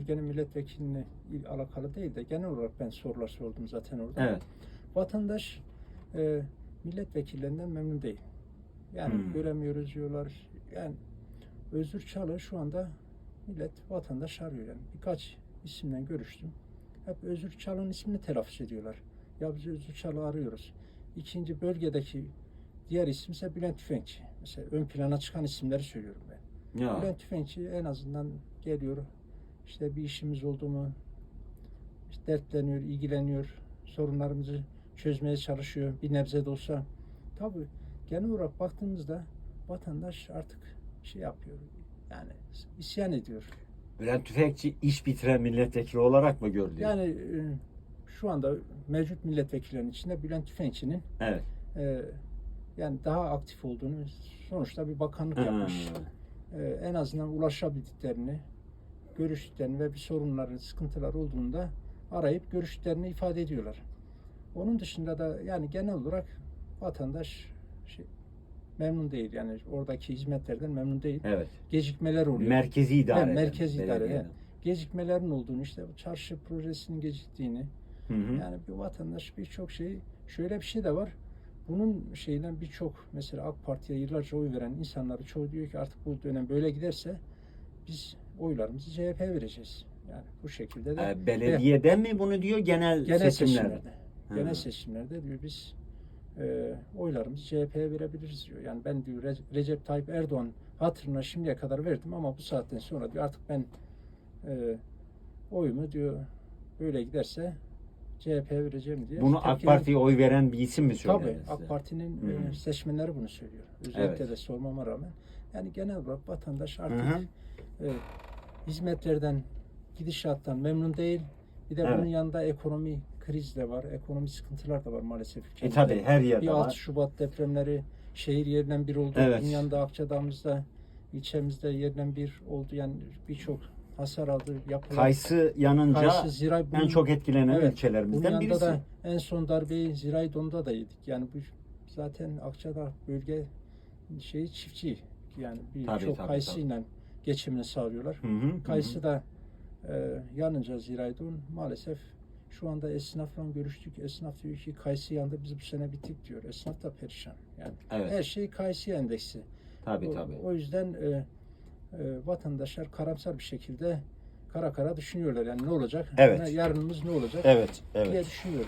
bölgenin milletvekiline il- alakalı değil de genel olarak ben sorular sordum zaten orada. Evet. Vatandaş e, milletvekillerinden memnun değil. Yani Hmm. göremiyoruz diyorlar. Yani Özgür Çalı şu anda millet vatandaş arıyor yani. Birkaç isimle görüştüm. Hep Özgür Çalı'nın ismini telaffuz ediyorlar. Ya biz Özgür Çalı arıyoruz. İkinci bölgedeki diğer isim ise Bülent Tüfekçi. Mesela ön plana çıkan isimleri söylüyorum ben. Ya. Bülent Tüfekçi en azından geliyor. İşte bir işimiz oldu mu işte dertleniyor, ilgileniyor. Sorunlarımızı çözmeye çalışıyor. Bir nebze de olsa. Tabii genel olarak baktığımızda vatandaş artık şey yapıyor. Yani isyan ediyor. Bülent Tüfekçi iş bitiren milletvekili olarak mı görülüyor? Yani e, şu anda mevcut milletvekillerinin içinde Bülent Tüfekçi'nin Evet. e, yani daha aktif olduğunu sonuçta bir bakanlık Hmm. yapmış. e, en azından ulaşabildiklerini, görüştüklerini ve bir sorunları, sıkıntılar olduğunda arayıp görüştüklerini ifade ediyorlar. Onun dışında da yani genel olarak vatandaş şey, memnun değil yani oradaki hizmetlerden memnun değil. Evet. Gecikmeler oluyor. Merkezi idare. Evet, eden merkez idare, evet. Gecikmelerin olduğunu işte bu çarşı projesinin geciktiğini Hı hı. yani bir vatandaş birçok şey şöyle bir şey de var. Bunun şeyden birçok mesela AK Parti'ye yıllarca oy veren insanları çoğu diyor ki artık bu dönem böyle giderse biz oylarımızı CHP vereceğiz. Yani bu şekilde de Ee, belediyeden mi bunu diyor genel, genel seçimlerde? seçimlerde. Hı. Genel seçimlerde diyor biz e, oylarımızı CHP'ye verebiliriz diyor. Yani ben diyor Re- Recep Tayyip Erdoğan hatırına şimdiye kadar verdim ama bu saatten sonra diyor artık ben e, oyumu diyor böyle giderse CHP'ye vereceğim diye. Bunu AK Parti'ye oy veren bir isim mi Tabii söyledi? size? AK Parti'nin Hı. e, seçmenleri bunu söylüyor. Özellikle Evet. de sormama rağmen. Yani genel olarak vatandaş Hı artık hı. e, hizmetlerden, gidişattan memnun değil. Bir de Evet. bunun yanında ekonomi kriz de var, ekonomi sıkıntılar da var maalesef E ülkemizde. tabi her bir yerde 6 var. Şubat depremleri şehir yerden bir oldu. Evet. Bunun yanında Akçadağ'ımızda, ilçemizde yerden bir oldu. Yani birçok hasar aldı. Yapılan, Kayısı yanınca Kayısı, Ziray, en bunun- çok etkilenen Evet, yanında birisi. da en son darbeyi Ziraydon'da da yedik. Yani bu zaten Akçadağ bölge şeyi çiftçi. Yani Tabii, birçok tabii, kayısıyla geçimini sağlıyorlar. Hı hı, Kayısı hı. da e, yanınca Ziraydon maalesef şu anda esnafla görüştük. Esnaf diyor ki kayısı yandı biz bu sene bittik diyor. Esnaf da perişan. Yani Evet. her şey kayısı endeksi. Tabii o, tabii. o yüzden e, e, vatandaşlar karamsar bir şekilde kara kara düşünüyorlar. Yani ne olacak? Evet. Yarınımız ne olacak Evet, diye evet. düşünüyorlar.